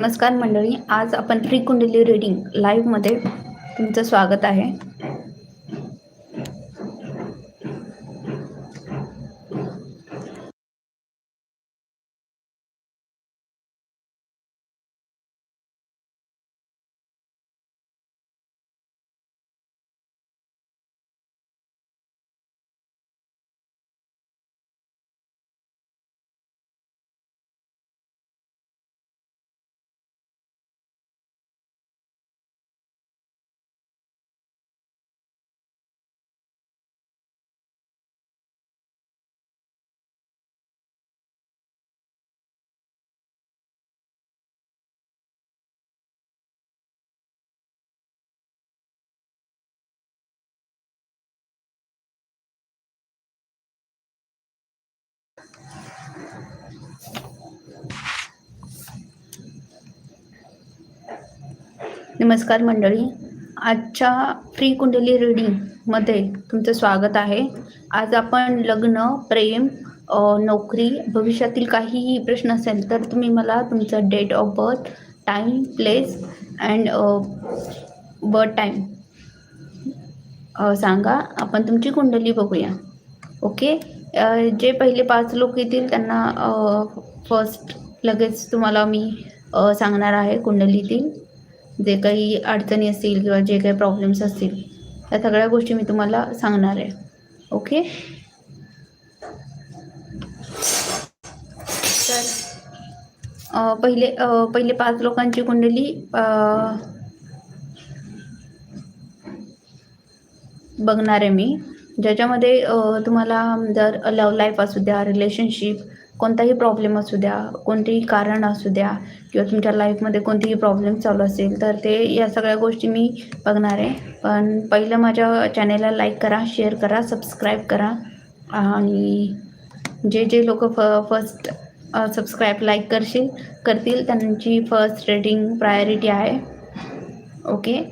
नमस्कार मंडळी आज आपण फ्री कुंडली रीडिंग लाईव्हमध्ये तुमचं स्वागत आहे. नमस्कार मंडळी. आजच्या फ्री कुंडली रीडिंगमध्ये तुमचं स्वागत आहे. आज आपण लग्न प्रेम नोकरी भविष्यातील काहीही प्रश्न असेल तर तुम्ही मला तुमचं date of birth time place and birth time सांगा. आपण तुमची कुंडली बघूया. ओके जे पहिले पाच लोक येतील त्यांना फर्स्ट लगेच तुम्हाला मी सांगणार आहे कुंडलीतील जे काही अडचणी असतील किंवा जे काही प्रॉब्लेम्स असतील त्या सगळ्या गोष्टी मी तुम्हाला सांगणार आहे. ओके तर पहिले पहिले पाच लोकांची कुंडली बघणार आहे मी. ज्याच्यामध्ये तुम्हाला जर लव लाईफ असू द्या रिलेशनशिप कोणताही प्रॉब्लेम असू द्या कोणतेही कारण असू द्या किंवा तुमच्या लाईफमध्ये कोणतेही प्रॉब्लेम चालू असेल तर ते या सगळ्या गोष्टी मी बघणार आहे. पण पहिलं माझ्या चॅनेलला लाईक करा शेअर करा सबस्क्राईब करा. आणि जे जे लोक फ फर्स्ट सबस्क्राईब लाईक करशील करतील त्यांची फर्स्ट रेटिंग प्रायोरिटी आहे. ओके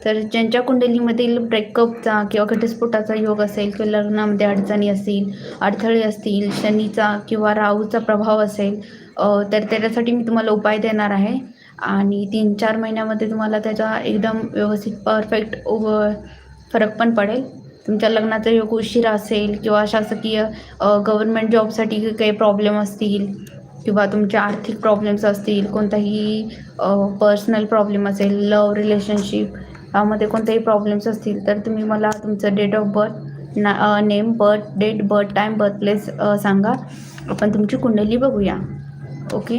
तर ज्यांच्या कुंडलीमधील ब्रेकअपचा किंवा घटस्फोटाचा योग असेल किंवा लग्नामध्ये अडचणी असतील अडथळे असतील शनीचा किंवा राहूचा प्रभाव असेल तर त्याच्यासाठी मी तुम्हाला उपाय देणार आहे. आणि तीन चार महिन्यामध्ये तुम्हाला त्याचा एकदम व्यवस्थित परफेक्ट फरक पण पडेल. तुमच्या लग्नाचा योग उशिरा असेल किंवा शासकीय गव्हर्मेंट जॉबसाठी काही प्रॉब्लेम असतील किंवा तुमचे आर्थिक प्रॉब्लेम्स असतील कोणताही पर्सनल प्रॉब्लेम असेल लव रिलेशनशिप मध्ये कोणतेही प्रॉब्लेम्स असतील तर तुम्ही मला तुमचं डेट ऑफ बर्थ ना name birth date birth time birth place सांगा. आपण तुमची कुंडली बघूया. ओके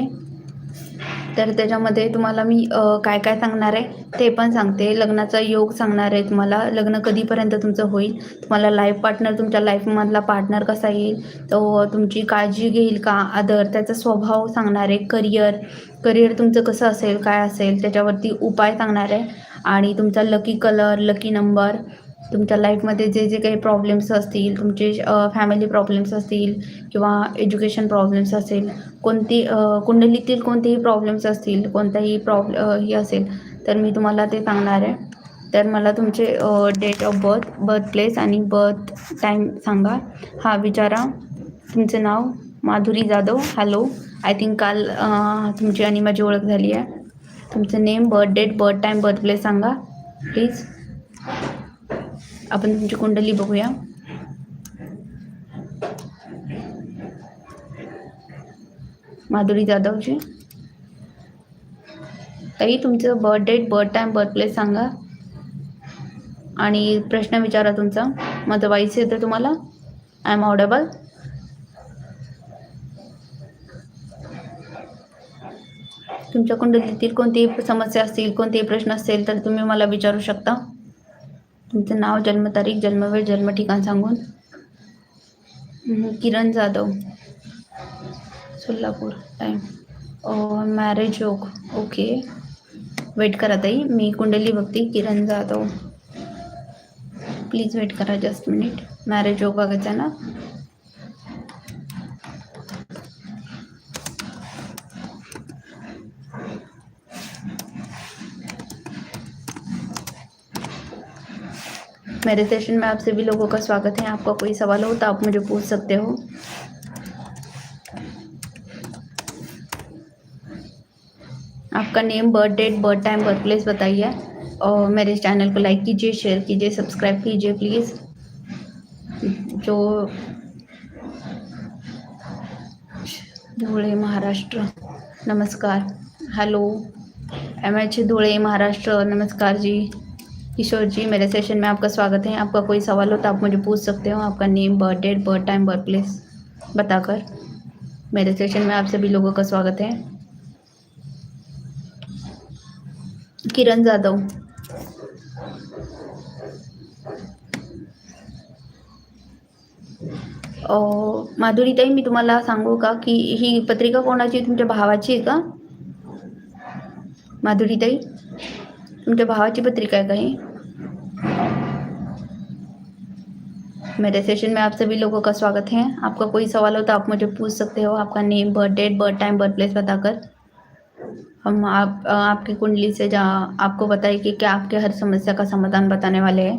तर त्याच्यामध्ये तुम्हाला मी काय काय सांगणार आहे ते पण सांगते. लग्नाचा योग सांगणार आहे तुम्हाला. लग्न कधीपर्यंत तुमचं होईल? तुम्हाला लाईफ पार्टनर तुमच्या लाईफमधला पार्टनर कसा येईल? तो तुमची काळजी घेईल का? आदर त्याचा स्वभाव सांगणार आहे. करिअर करिअर तुमचं कसं असेल काय असेल त्याच्यावरती उपाय सांगणार आहे. आणि तुमचा लकी कलर लकी नंबर तुमच्या लाईफमध्ये जे जे काही प्रॉब्लेम्स असतील तुमचे फॅमिली प्रॉब्लेम्स असतील किंवा एज्युकेशन प्रॉब्लेम्स असेल कोणती कुंडलीतील कोणतेही प्रॉब्लेम्स असतील कोणताही प्रॉब्ल ही हे असेल तर मी तुम्हाला ते सांगणार आहे. तर मला तुमचे date of birth birth place आणि बर्थ टाईम सांगा. हा विचारा. तुमचं नाव Madhuri Jadhav. Hello I think काल तुमची आणि माझी ओळख झाली आहे. तुमचं name birth date birth time birth place सांगा प्लीज आपण तुमची कुंडली बघूया. माधुरी जाधवची ताई तुमचं birth date birth time birth place सांगा. आणि प्रश्न विचारा तुमचा. माझं वाईस येतं तुम्हाला. आय एम ऑडेबल तुमच्या कुंडलीतील कोणतीही समस्या असतील कोणतेही प्रश्न असतील तर तुम्ही मला विचारू शकता. तुमचं नाव जन्मतारीख जन्मवेळ जन्म ठिकाण सांगून. किरण जाधव. सोलापूर. टाईम मॅरेज योग ओके वेट करा ताई. मी कुंडली बघते. किरण जाधव. प्लीज वेट करा जस्ट मिनिट मॅरेज योग बघायचा ना? मेरे सेशन में आप सभी लोगों का स्वागत है। आपका कोई सवाल हो तो आप मुझे पूछ सकते हो। आपका name, birth date, birth time birth place बताइए। और मेरे चैनल को लाइक कीजिए, शेयर कीजिए, सब्सक्राइब कीजिए, प्लीज़। जो धुळे, महाराष्ट्र, नमस्कार। Hello, M H Dhule, Maharashtra, नमस्कार जी। किशोर जी, मेरे सेशन में आपका स्वागत है। आपका कोई सवाल हो तो आप मुझे पूछ सकते हो। आपका name birth date birth time birth place बताकर। मेरे सेशन में आप सभी लोगों का स्वागत है। किरण जाधव। माधुरीताई मी तुम्हाला सांगू का की ही पत्रिका कोणाची तुमच्या भावाची आहे का? माधुरीताई तुमच्या भावाची पत्रिका ही मेरे सेशन में आप सभी लोगों का स्वागत है। आपका कोई सवाल हो तो आप मुझे पूछ सकते हो। आपका name birth date birth time birth place बताकर। हम आप, आपकी कुंडली से जहाँ आपको बताइए कि क्या आपके हर समस्या का समाधान बताने वाले हैं।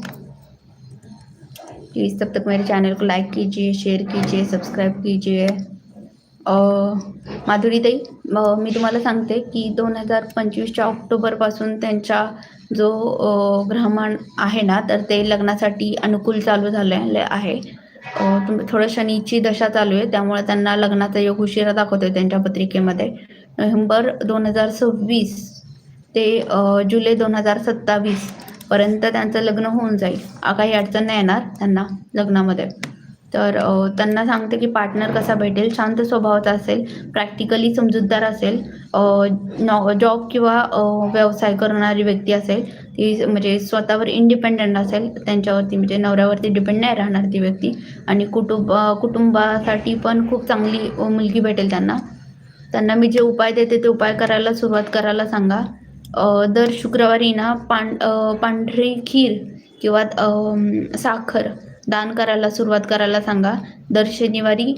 प्लीज़ तब तक मेरे चैनल को लाइक कीजिए शेयर कीजिए सब्सक्राइब कीजिए। माधुरीताई मी तुम्हाला सांगते की दोन हजार पंचवीसच्या ऑक्टोबरपासून त्यांच्या जो ग्रहमान आहे ना तर ते लग्नासाठी अनुकूल चालू झालेले आहे. तुम थोडं शनीची दशा चालू आहे त्यामुळे त्यांना लग्नाचा योग उशिरा दाखवतोय त्यांच्या पत्रिकेमध्ये. नोव्हेंबर दोन हजार सव्वीस ते जुलै दोन हजार सत्तावीस पर्यंत त्यांचं लग्न होऊन जाईल. काही अडचण नाही येणार त्यांना लग्नामध्ये. तर त्यांना सांगते की पार्टनर कसा भेटेल शांत स्वभावाचा असेल प्रॅक्टिकली समजूतदार असेल नॉ जॉब किंवा व्यवसाय करणारी व्यक्ती असेल ती म्हणजे स्वतःवर इंडिपेंडंट असेल त्यांच्यावरती म्हणजे नवऱ्यावरती डिपेंड नाही राहणार ती व्यक्ती. आणि कुटुंब कुटुंबासाठी पण खूप चांगली मुलगी भेटेल त्यांना. त्यांना मी जे उपाय देते ते उपाय करायला सुरुवात करायला सांगा. दर शुक्रवारी ना पां पांढरी खीर किंवा साखर दान करायला सुरुवात करायला सांगा. दर शनिवारी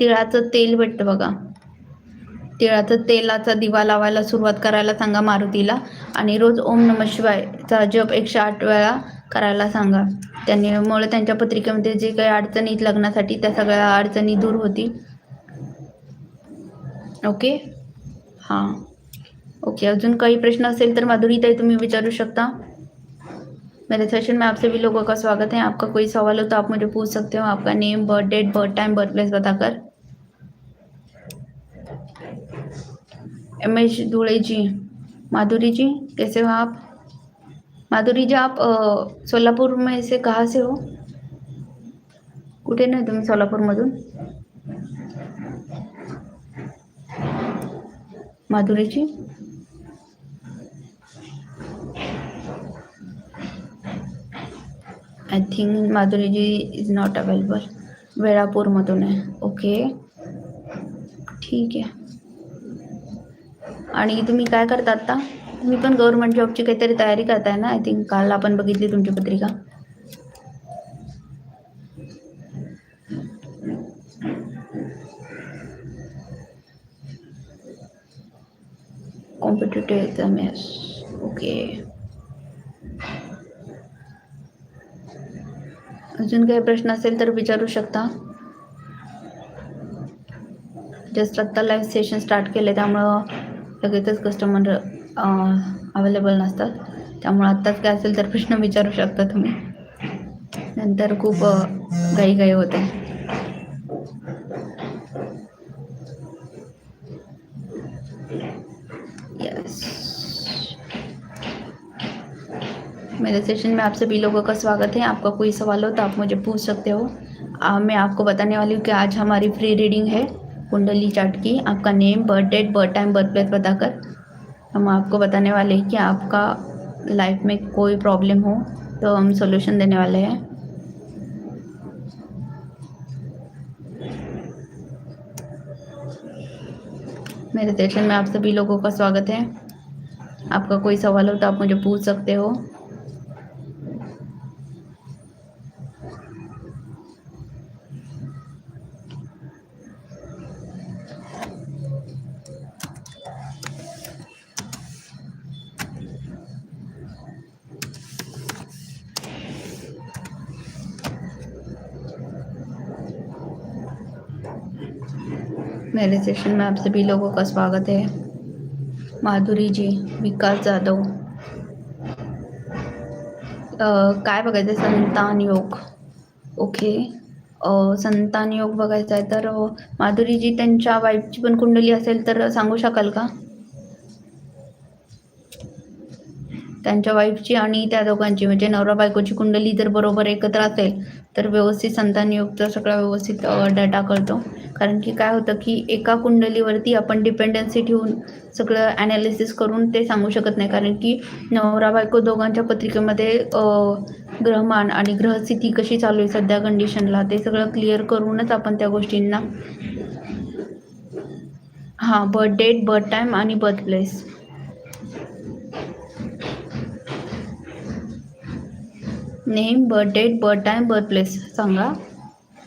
तिळाचं तेल भेटतं बघा. तिळाचं तेलाचा दिवा लावायला सुरुवात करायला सांगा मारुतीला. आणि रोज ओम नम शिवायचा जप एकशे आठ वेळा करायला सांगा. त्यामुळे त्यांच्या पत्रिकेमध्ये जे काही अडचणीत लग्नासाठी त्या सगळ्या अडचणी दूर होतील. ओके? हां. ओके अजून काही प्रश्न असेल तर माधुरीताई तुम्ही विचारू शकता. मेरे सेशन में आप सभी लोगों का स्वागत है। आपका कोई सवाल हो तो आप मुझे पूछ सकते हो। आपका name, birth date, birth time, birth place बताकर। M H Dhule ji. Madhuri ji, कैसे हो आप? माधुरी जी, आप सोलापुर में से कहाँ से हो? कुठे नाही तुम्ही सोलापूरमधून माधुरी आय थिंक माधुरीजी इज नॉट अवेलेबल वेळापूरमधून आहे ओके ठीक आहे. आणि तुम्ही काय करता आता? तुम्ही पण गव्हर्मेंट जॉबची काहीतरी तयारी करताय ना? आय थिंक काल आपण बघितली तुमची पत्रिका. कॉम्पिटेटिव्ह एक्झाम यस ओके अजून काही प्रश्न असेल तर विचारू शकता. जस्ट आत्ता लाईव्ह सेशन स्टार्ट केले त्यामुळं लगेचच कस्टमर अवेलेबल नसतात. त्यामुळं आत्ताच काय असेल तर प्रश्न विचारू शकता तुम्ही. नंतर खूप घाई घाई होते. सेशन में आप सभी लोगों का स्वागत है। आपका कोई सवाल हो तो आप मुझे पूछ सकते हो। आ, मैं आपको बताने वाली हूँ कि आज हमारी फ्री रीडिंग है कुंडली चार्ट की। आपका name birth date birth time birth place बताकर हम आपको बताने वाले हैं कि आपका लाइफ में कोई प्रॉब्लम हो तो हम सोल्यूशन देने वाले हैं। मेरे सेशन में आप सभी लोगों का स्वागत है। आपका कोई सवाल हो तो आप मुझे पूछ सकते हो। मेरे सेशन में आप सभी लोगों का स्वागत है। माधुरीजी विकास जाधव। काय बघायचं संतान योग. ओके संतान योग बघायचा आहे तर माधुरी माधुरीजी त्यांच्या वाईफची पण कुंडली असेल तर सांगू शकाल का? त्यांच्या वाईफची आणि त्या दोघांची. म्हणजे नवरा बायकोची कुंडली जर बरोबर एकत्र असेल तर व्यवस्थित संतानयुक्त सगळा व्यवस्थित डाटा कळतो. कारण की काय होतं की एका कुंडलीवरती आपण डिपेंडन्सी ठेवून सगळं ॲनालिसिस करून ते सांगू शकत नाही. कारण की नवरा बायको दोघांच्या पत्रिकेमध्ये ग्रहमान आणि ग्रहस्थिती कशी चालू आहे सध्या कंडिशनला ते सगळं क्लिअर करूनच आपण त्या गोष्टींना हां बर्थ डेट बर्थ टाईम आणि birth place name, birth date, birth time birth place सांगा.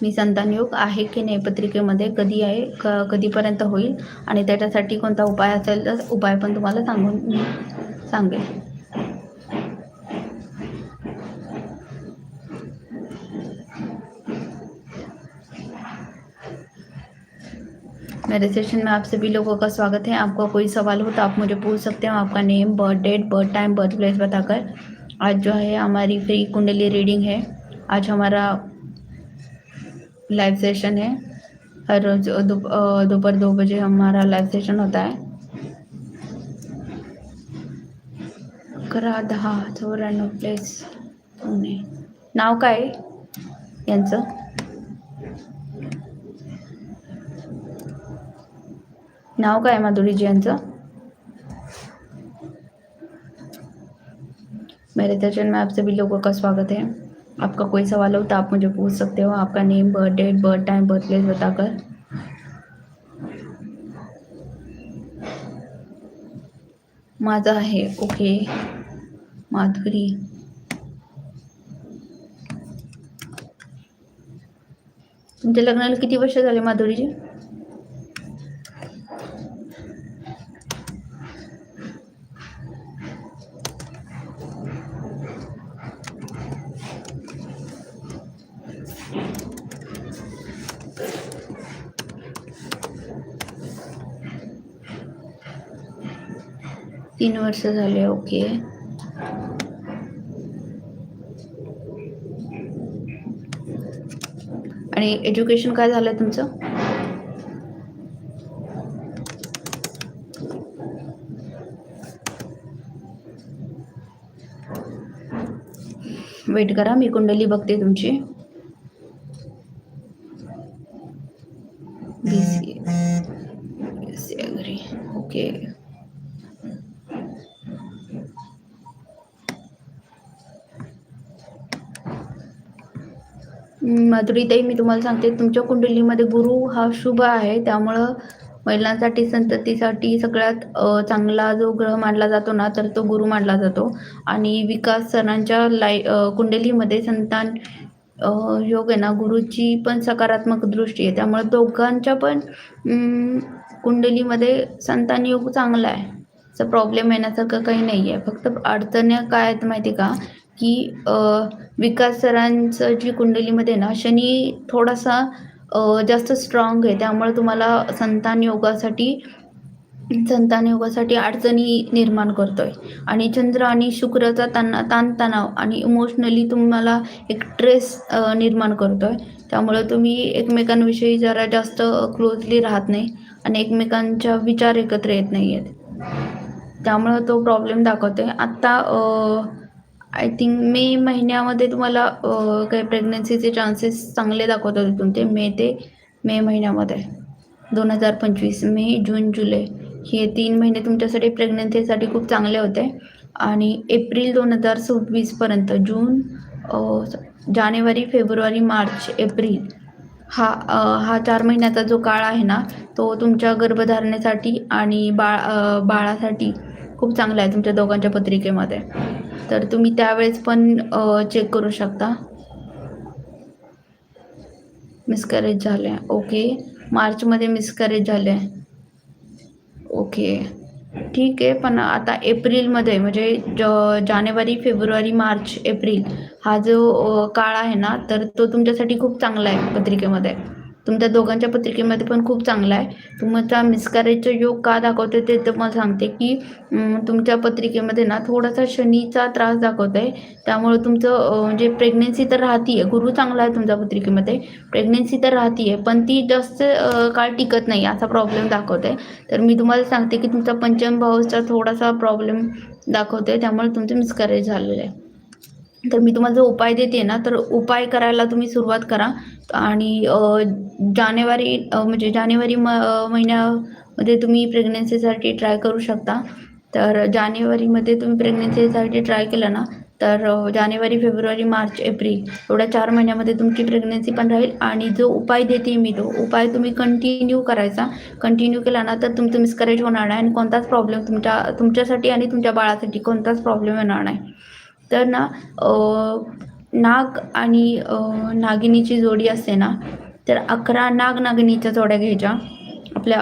मी संतानयोग आहे की नाही पत्रिकेमध्ये कधी आहे, क, कधीपर्यंत होईल आणि त्याच्यासाठी कोणता उपाय असेल तर उपाय पण तुम्हाला सांगून सांगेल मेरे सेशन में आप सभी लोगों का स्वागत है. आपका कोई सवाल हो तो आप मुझे पूछ सकते हो. आपका name, birth date, birth time birth place बताकर. आज जो है हमारी फ्री कुंडली रीडिंग है। आज हमारा लाइव सेशन है। हर रोज दोपहर दो बजे हमारा लाइव सेशन होता है। अकरा दहा चौऱ्याण्णव प्लेस पुणे नाव काय आहे? यांचं? नाव काय आहे माधुरीजी यांचं? मेरे सेशन में आप सभी लोगों का स्वागत है। आपका कोई सवाल हो तो आप मुझे पूछ सकते हो। आपका name birth date birth time birth place बताकर। माझा आहे ओके माधुरी। तुमच्या लग्नाला किती वर्ष झाले माधुरीजी? तीन वर्ष झाले ओके. आणि एज्युकेशन काय झालं तुमचं? वेट करा मी कुंडली बघते तुमची. बी सी अग्री ओके माधुरीताई मी तुम्हाला सांगते तुमच्या कुंडलीमध्ये गुरु हा शुभ आहे. त्यामुळं महिलांसाठी संततीसाठी सगळ्यात चांगला जो ग्रह मानला जातो ना तर तो गुरु मानला जातो. आणि विकास सरांच्या लाई कुंडलीमध्ये संतान योग आहे ना गुरुची पण सकारात्मक दृष्टी आहे. त्यामुळे दोघांच्या पण अं, कुंडलीमध्ये संतान योग चांगला आहे. असं प्रॉब्लेम येण्यासारखं काही नाही आहे फक्त अडचणी काय आहेत माहिती का? की विकास सरांचं जी कुंडलीमध्ये ना शनी थोडासा जास्त स्ट्रॉंग आहे. त्यामुळे तुम्हाला संतान योगासाठी संतान योगासाठी अडचणी निर्माण करतोय. आणि चंद्र आणि शुक्रचा ताण ताणतणाव आणि इमोशनली तुम्हाला एक ट्रेस निर्माण करतोय. त्यामुळे तुम्ही एकमेकांविषयी जरा जास्त क्लोजली राहत नाही आणि एकमेकांच्या विचार एकत्र येत नाही आहेत त्यामुळं तो प्रॉब्लेम दाखवतोय. आत्ता आय थिंक मे महिन्यामध्ये तुम्हाला काही प्रेग्नन्सीचे चान्सेस चांगले दाखवत होते तुमचे मे ते मे महिन्यामध्ये. दोन हजार पंचवीस मे जून जुलै. हे तीन महिने तुमच्यासाठी प्रेग्नन्सीसाठी खूप चांगले होते. आणि एप्रिल दोन हजार सव्वीसपर्यंत जून जानेवारी फेब्रुवारी मार्च एप्रिल हा हा चार महिन्याचा जो काळ आहे ना तो तुमच्या गर्भधारणेसाठी आणि बाळ बाळासाठी खूप चांगलं आहे तुमच्या दोघांच्या पत्रिकेमध्ये. तर तुम्ही त्यावेळेस पण चेक करू शकता. मिसकॅरेज झाले ओके मार्चमध्ये मिसकॅरेज झाले ओके ठीक आहे पण आता एप्रिलमध्ये म्हणजे ज जानेवारी फेब्रुवारी मार्च एप्रिल हा जो काळ आहे ना तर तो तुमच्यासाठी खूप चांगला आहे पत्रिकेमध्ये. तुमच्या दोघांच्या पत्रिकेमध्ये पण खूप चांगला आहे. तुमचा मिसकॅरेजचा योग का दाखवते ते तुम्हाला सांगते की तुमच्या पत्रिकेमध्ये ना थोडासा शनीचा त्रास दाखवत आहे त्यामुळे तुमचं जे म्हणजे प्रेग्नेन्सी तर राहतीये गुरु चांगला आहे तुमच्या पत्रिकेमध्ये प्रेग्नेन्सी तर राहतीये पण ती जास्त काळ टिकत नाही असा प्रॉब्लेम दाखवत आहे तर मी तुम्हाला सांगते की तुमचा पंचम भावचा थोडासा प्रॉब्लेम दाखवते त्यामुळे तुमचं मिसकॅरेज झालेलं आहे. तर मी तुम्हाला जो उपाय देते ना तर उपाय करायला तुम्ही सुरुवात करा. आणि जानेवारी म्हणजे जानेवारी म महिन्यामध्ये तुम्ही प्रेग्नन्सीसाठी ट्राय करू शकता. तर जानेवारीमध्ये तुम्ही प्रेग्नन्सीसाठी ट्राय केलं ना तर जानेवारी फेब्रुवारी मार्च एप्रिल एवढ्या चार महिन्यामध्ये तुमची प्रेग्नन्सी पण राहील. आणि जो उपाय देते मी तो उपाय तुम्ही कंटिन्यू करायचा. कंटिन्यू केला ना तर तुमचं मिसकरेज होणार नाही आणि कोणताच प्रॉब्लेम तुमच्या तुमच्यासाठी आणि तुमच्या बाळासाठी कोणताच प्रॉब्लेम येणार नाही. तर ना नाग आणि नागिनीची जोडी असते ना तर अकरा नाग नागिनीच्या जोड्या घ्यायच्या. आपल्या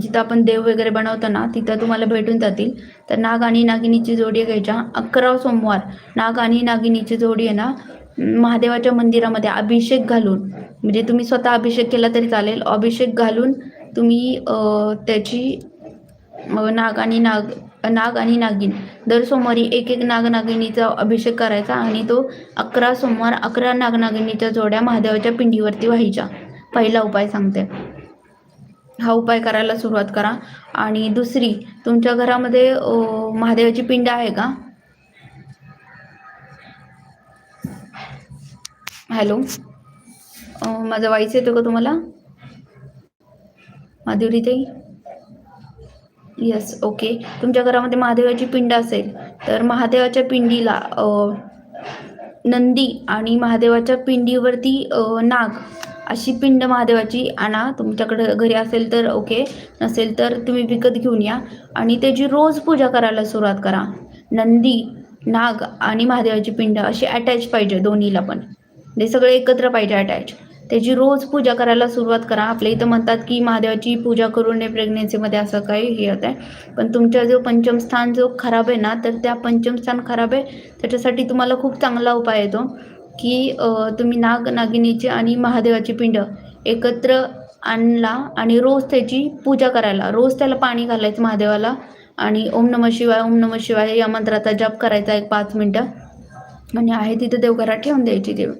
जिथं आपण देव वगैरे बनवतो ना तिथं तुम्हाला भेटून जातील. तर नाग आणि नागिनीची जोडी घ्यायच्या. अकरा सोमवार नाग आणि नागिनीची जोडी आहे ना महादेवाच्या मंदिरामध्ये अभिषेक घालून म्हणजे तुम्ही स्वतः अभिषेक केला तरी चालेल. अभिषेक घालून तुम्ही त्याची नाग आणि नाग नाग आणि नागिन. दर सोमवारी एक एक नाग नागिनीचा अभिषेक करायचा आणि तो अकरा सोमवार अकरा नाग नागिनीच्या जोड्या महादेवाच्या पिंडीवरती व्हायच्या. पहिला उपाय सांगते. हा उपाय करायला सुरुवात करा. आणि दुसरी तुमच्या घरामध्ये महादेवाची पिंड आहे का? हॅलो? माझा वाईस येतो का तुम्हाला? माधुरी ताई येस ओके तुमच्या घरामध्ये महादेवाची पिंड असेल तर महादेवाच्या पिंडीला नंदी आणि महादेवाच्या पिंडीवरती नाग अशी पिंड महादेवाची आणा. तुमच्याकडे घरी असेल तर ओके नसेल तर तुम्ही विकत घेऊन या. आणि त्याची रोज पूजा करायला सुरुवात करा. नंदी नाग आणि महादेवाची पिंड अशी अटॅच पाहिजे दोन्हीला पण. ते सगळे एकत्र पाहिजे अटॅच त्याची रोज पूजा करायला सुरुवात करा. आपल्या इथं म्हणतात की महादेवाची पूजा करू नये प्रेग्नेन्सीमध्ये असं काही हे होत आहे. पण तुमचा जो पंचमस्थान जो खराब आहे ना तर त्या पंचमस्थान खराब आहे. त्याच्यासाठी तुम्हाला खूप चांगला उपाय येतो की तुम्ही नाग नागिनीची आणि महादेवाची पिंड एकत्र आणला आणि रोज त्याची पूजा करायला रोज त्याला पाणी घालायचं महादेवाला आणि ओम नम शिवाय ओम नम शिवाय या मंत्राचा जप करायचा एक पाच मिनटं. आणि आहे तिथं देवघरात ठेवून द्यायची देव.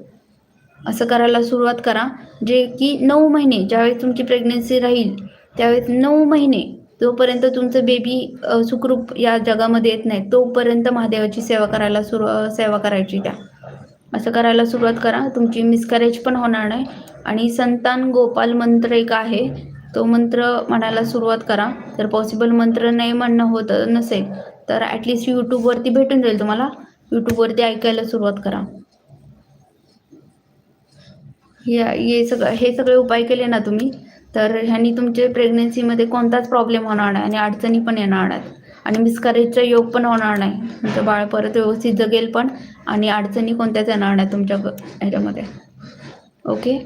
असं करायला सुरुवात करा. जे की नऊ महिने ज्यावेळेस तुमची प्रेग्नेन्सी राहील त्यावेळेस नऊ महिने जोपर्यंत तुमचं बेबी सुखरूप या जगामध्ये येत नाही. तोपर्यंत महादेवाची सेवा करायला सुरू सेवा करायची त्या. असं करायला सुरुवात करा. तुमची मिसकॅरेज पण होणार नाही. आणि संतान गोपाल मंत्र एक आहे. तो मंत्र म्हणायला सुरुवात करा. जर पॉसिबल मंत्र नाही म्हणणं होत नसेल तर ॲटलिस्ट यूट्यूबवरती भेटून जाईल तुम्हाला. यूट्यूबवरती ऐकायला सुरुवात करा. या हे सगळं हे सगळे उपाय केले ना तुम्ही तर ह्यांनी तुमचे प्रेग्नेन्सीमध्ये कोणताच प्रॉब्लेम होणार नाही आणि अडचणी पण येणार नाहीत. आणि मिसकॅरेजचा योग पण होणार नाही. तुमचं बाळ परत व्यवस्थित जगेल पण आणि अडचणी कोणत्याच येणार नाही तुमच्या ह्याच्यामध्ये. ओके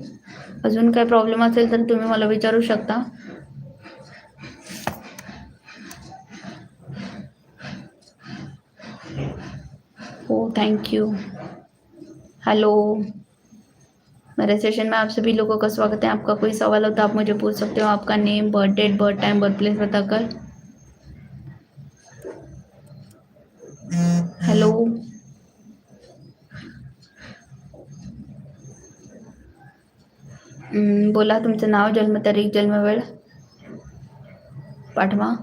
अजून काय प्रॉब्लेम असेल तर तुम्ही मला विचारू शकता. हो थँक्यू हॅलो मेरे सेशन में आप सभी लोगों का स्वागत है। आपका कोई सवाल हो तो आप मुझे पूछ सकते हो। आपका name birth date birth time birth place बताकर। हेलो हम्म, बोला तुमचं नाव जन्मतारीख जन्मवेळ पाठवा।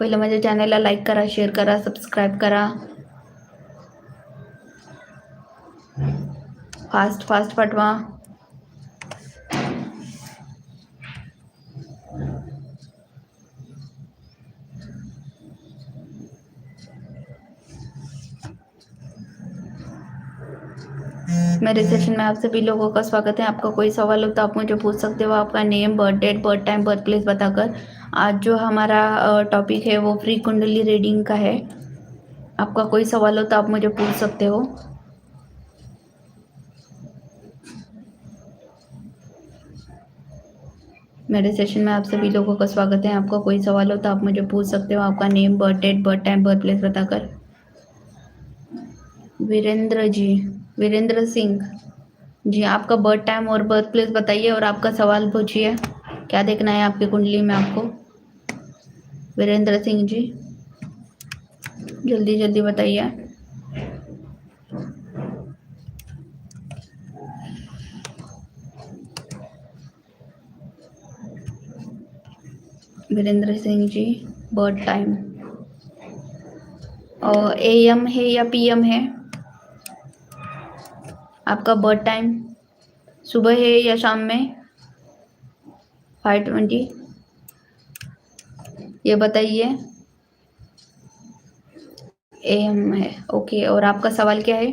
पहिलं माझ्या चॅनलला लाईक करा शेअर करा सबस्क्राईब करा। फास्ट फास्ट पाठवा मेरे सेशन में आप सभी लोगों का स्वागत है। आपका कोई सवाल हो तो आप मुझे पूछ सकते हो। आपका name birth date birth time birth place बताकर। आज जो हमारा टॉपिक है वो फ्री कुंडली रीडिंग का है। आपका कोई सवाल हो तो आप मुझे पूछ सकते हो। मेरे सेशन में आप सभी लोगों का स्वागत है। आपका कोई सवाल हो तो आप मुझे पूछ सकते हो। आपका name birth date birth time birth place बताकर। वीरेंद्र जी, वीरेंद्र सिंह जी, आपका बर्थ टाइम और बर्थ प्लेस बताइए और आपका सवाल पूछिए। क्या देखना है आपकी कुंडली में आपको? वीरेंद्र सिंह जी जल्दी जल्दी बताइए। वीरेंद्र सिंह जी बर्थ टाइम और ए एम है या पी एम है? आपका बर्थ टाइम सुबह है या शाम में? फाइव ट्वेंटी ये बताइए. ए एम है. ओके और आपका सवाल क्या है?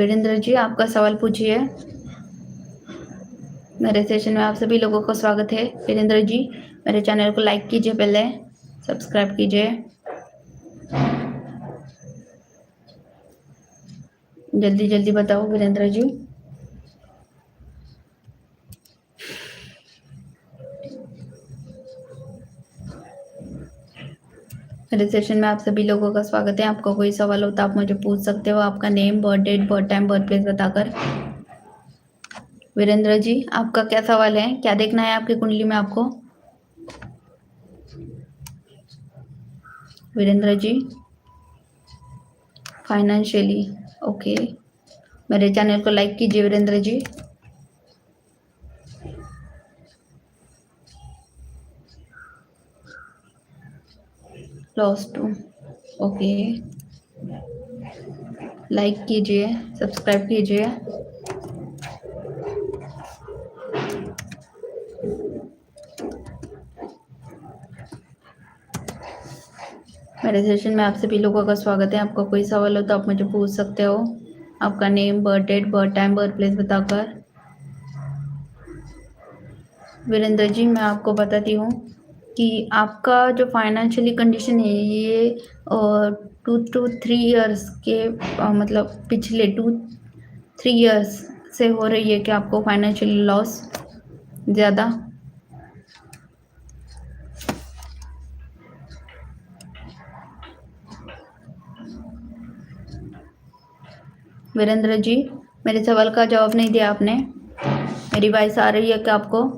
वीरेंद्र जी, आपका सवाल पूछिए। मेरे सेशन में आप सभी लोगों को स्वागत है। वीरेंद्र जी, मेरे चैनल को लाइक कीजिए पहले सब्सक्राइब कीजिए। जल्दी जल्दी बताओ वीरेंद्र जी। मेरे सेशन में आप सभी लोगों का स्वागत है। आपका कोई सवाल हो तो आप मुझे पूछ सकते हो। आपका name birth date birth time birth place बताकर। वीरेंद्र जी, आपका क्या सवाल है? क्या देखना है आपकी कुंडली में आपको? वीरेंद्र जी। फाइनेंशियली ओके मेरे चैनल को लाइक कीजिए Virendra ji. Loss too okay like कीजिए सब्सक्राइब कीजिए। मेरे सेशन में आप सभी लोगों का स्वागत है। आपका कोई सवाल हो तो आप मुझे पूछ सकते हो। आपका name birth date birth time birth place बताकर। वीरेंद्र जी, मैं आपको बताती हूँ। कि आपका जो फाइनेंशियली कंडीशन है ये टू टू थ्री इयर्स के आ, मतलब पिछले टू थ्री इयर्स से हो रही है कि आपको फाइनेंशियली लॉस ज़्यादा? वीरेंद्र जी मेरे सवाल का जवाब नहीं दिया आपने। मेरी वॉइस आ रही है क्या आपको?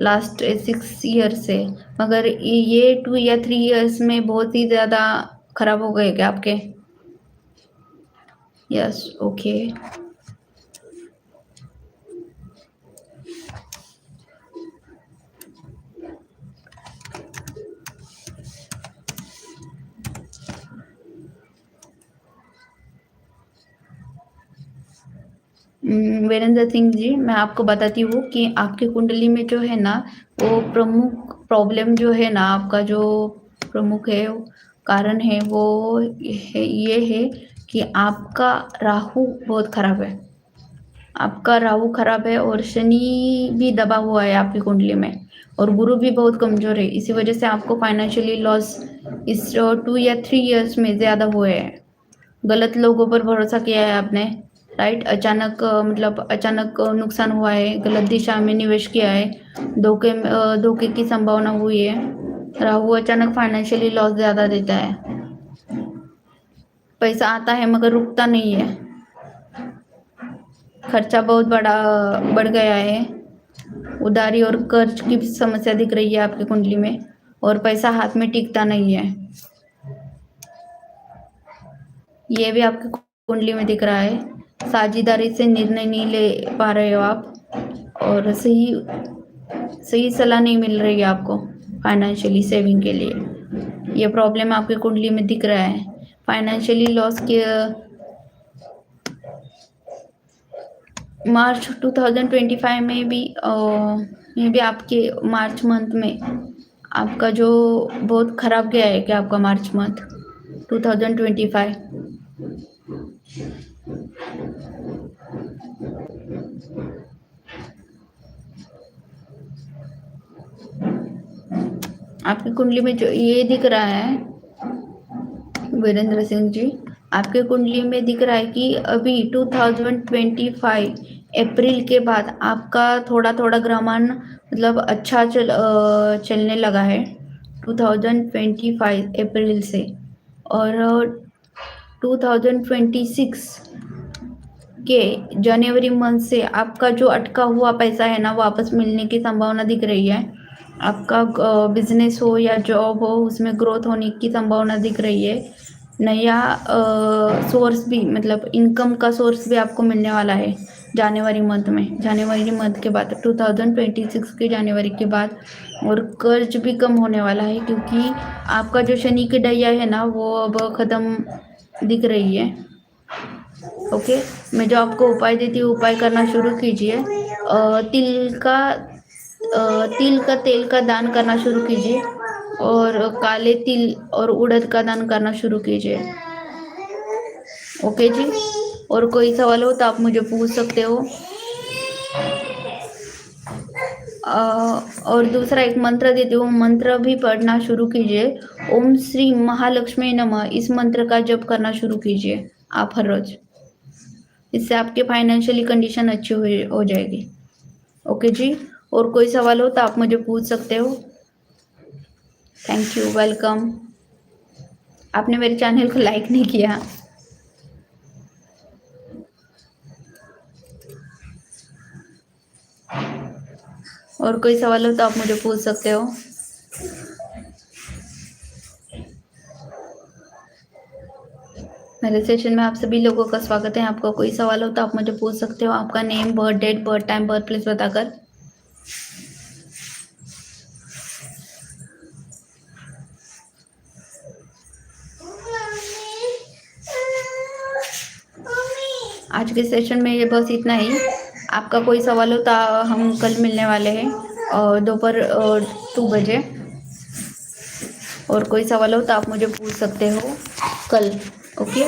लास्ट सिक्स ईयर से। मगर ये टू या थ्री इयर्स में बहुत ही ज़्यादा ख़राब हो गए क्या आपके? यस ओके वीरेंद्र सिंह जी, मैं आपको बताती हूँ कि आपकी कुंडली में जो है ना, वो प्रमुख प्रॉब्लम जो है ना, आपका जो प्रमुख है, कारण है, वो है, ये है कि आपका राहु बहुत खराब है। आपका राहु खराब है और शनि भी दबा हुआ है आपकी कुंडली में और गुरु भी बहुत कमज़ोर है। इसी वजह से आपको फाइनेंशियली लॉस इस टू या थ्री इयर्स में ज़्यादा हुए हैं। गलत लोगों पर भरोसा किया है आपने। राइट? अचानक मतलब अचानक नुकसान हुआ है, गलत दिशा में निवेश किया है, धोखे धोखे की संभावना हुई है राहु अचानक फाइनेंशियली लॉस ज़्यादा देता है। पैसा आता है मगर रुकता नहीं है। खर्चा बहुत बड़ा, बढ़ गया है। उधारी और कर्ज की समस्या दिख रही है आपकी कुंडली में, और पैसा हाथ में टिकता नहीं है। ये भी आपकी कुंडली में दिख रहा है। साझेदारी से निर्णय नहीं ले पा रहे हो आप और सही सही सलाह नहीं मिल रही है आपको फाइनेंशियली सेविंग के लिए। यह प्रॉब्लम आपकी कुंडली में दिख रहा है। फाइनेंशियली लॉस के, मार्च 2025 में भी में भी आपके मार्च मंथ में आपका जो बहुत ख़राब गया है क्या आपका मार्च मंथ 2025 आपकी कुंडली में जो ये दिख रहा है, वीरेंद्र सिंह जी, आपके कुंडली में दिख रहा है कि अभी 2025 अप्रैल के बाद आपका थोड़ा थोड़ा ग्रहमान मतलब अच्छा चल चलने लगा है 2025 अप्रैल से। और टू थाउज़ेंड ट्वेंटी सिक्स के जनवरी मंथ से आपका जो अटका हुआ पैसा है ना, वापस मिलने की संभावना दिख रही है। आपका बिज़नेस हो या जॉब हो, उसमें ग्रोथ होने की संभावना दिख रही है। नया सोर्स भी मतलब इनकम का सोर्स भी आपको मिलने वाला है जनवरी मंथ में। जनवरी मंथ के बाद 2026 के जनवरी के बाद, और कर्ज भी कम होने वाला है, क्योंकि आपका जो शनि की डैया है ना, वो अब ख़त्म दिख रही है। ओके मैं जो आपको उपाय देती हूँ, उपाय करना शुरू कीजिए। तिल का तिल का तेल का दान करना शुरू कीजिए और काले तिल और उड़द का दान करना शुरू कीजिए। ओके जी? और कोई सवाल हो तो आप मुझे पूछ सकते हो। और दूसरा एक मंत्र देती हूँ मंत्र भी पढ़ना शुरू कीजिए। ओम श्री महालक्ष्मी नमः। इस मंत्र का जप करना शुरू कीजिए आप हर रोज। इससे आपके फाइनेंशियली कंडीशन अच्छी हो जाएगी। ओके जी? और कोई सवाल हो तो आप मुझे पूछ सकते हो। थैंक यू वेलकम आपने मेरे चैनल को लाइक नहीं किया। और कोई सवाल हो तो आप मुझे पूछ सकते हो। मेरे सेशन में आप सभी लोगों का स्वागत है। आपका कोई सवाल हो तो आप मुझे पूछ सकते हो। आपका name birth date birth time birth place बताकर। के सेशन में ये बस इतना ही। आपका कोई सवाल हो तो हम कल मिलने वाले हैं, और दोपहर टू बजे। और कोई सवाल हो तो आप मुझे पूछ सकते हो कल, ओके?